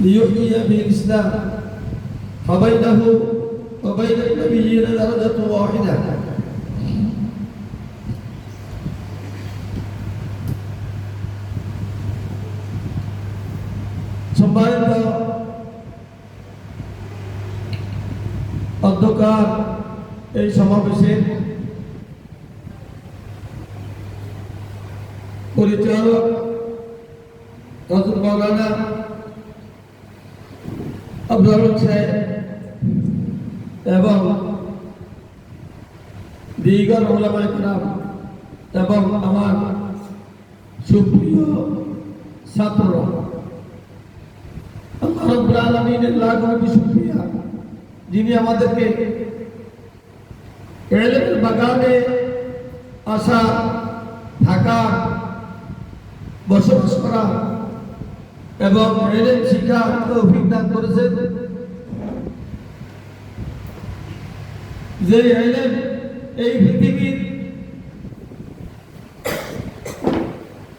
ليحيي به الإسلام فبينه وبين النبيين درجة واحدة সম্মানিত অধ্যকার এই সমাবেশে পরিচালক হজরত মৌলানা আব্দুল সাহেব এবং দিগর ওলামা ইকরাম এবং আমার সুপ্রিয় আল্লাহ রাব্বুল শুকরিয়া যিনি আমাদেরকে এলেমের বাগানে আসা, থাকা, বসবাস করা এবং এলেম শিক্ষা দান করেছেন। যে এলেম এই পৃথিবীর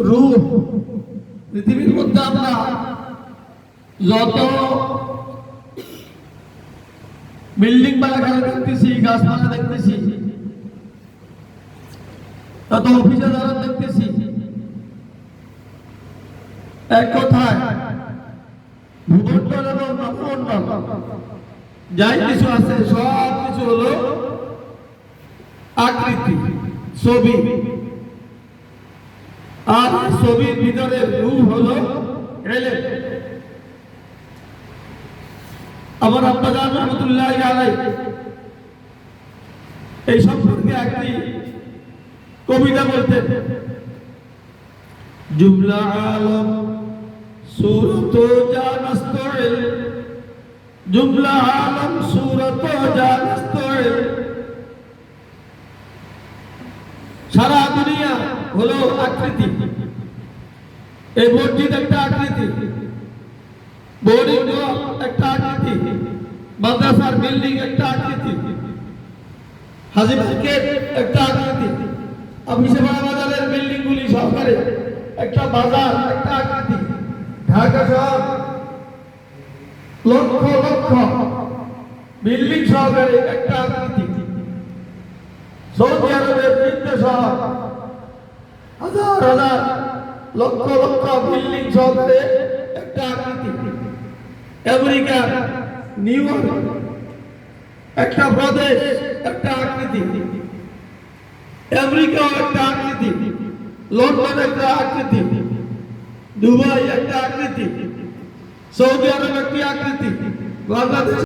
রূপ, পৃথিবীর মধ্যে আমরা যত বিল্ডিং বালাখানা দেখতেছি, গাছপালা দেখতেছি, তত অফিসে দেখতেছি। এক কথায় ভূমণ্ডল এবং নবমণ্ডল যাই কিছু আছে, সব কিছু হলো আকৃতি, ছবি। আর ছবির ভিতরে রূপ হলো এলেম আমার আব্বাজান রহমতুল্লাহ আলাই এই সম্পর্কে একটি কবিতা বলতেন, জুমলা আলম সুরত জানস্ত জুমলা আলম সুরত জানস্ত সারা দুনিয়া হলো আকৃতি। এই মসজিদ একটা আকৃতি। বোর্ডিং একটা আকৃতি। মাদ্রাসার বিল্ডিং একটা আকৃতি। হাজি একটা আকৃতি। অফিসে বাজারের বিল্ডিং গুলি সহকারে একটা বাজার একটা আকৃতি। ঢাকা শহর লক্ষ লক্ষ। বিল্ডিং সহকারে একটা আকৃতি সৌদি আরবের তিনটে শহর হাজার হাজার, লক্ষ লক্ষ বিল্ডিং সহকারে একটা আকৃতি আমেরিকা, নিউ ইয়র্ক, একটা প্রদেশ, একটা আকৃতি। আমেরিকা একটা আকৃতি। লন্ডন একটা আকৃতি। দুবাই একটা আকৃতি। সৌদি আরব একটি আকৃতি বাংলাদেশ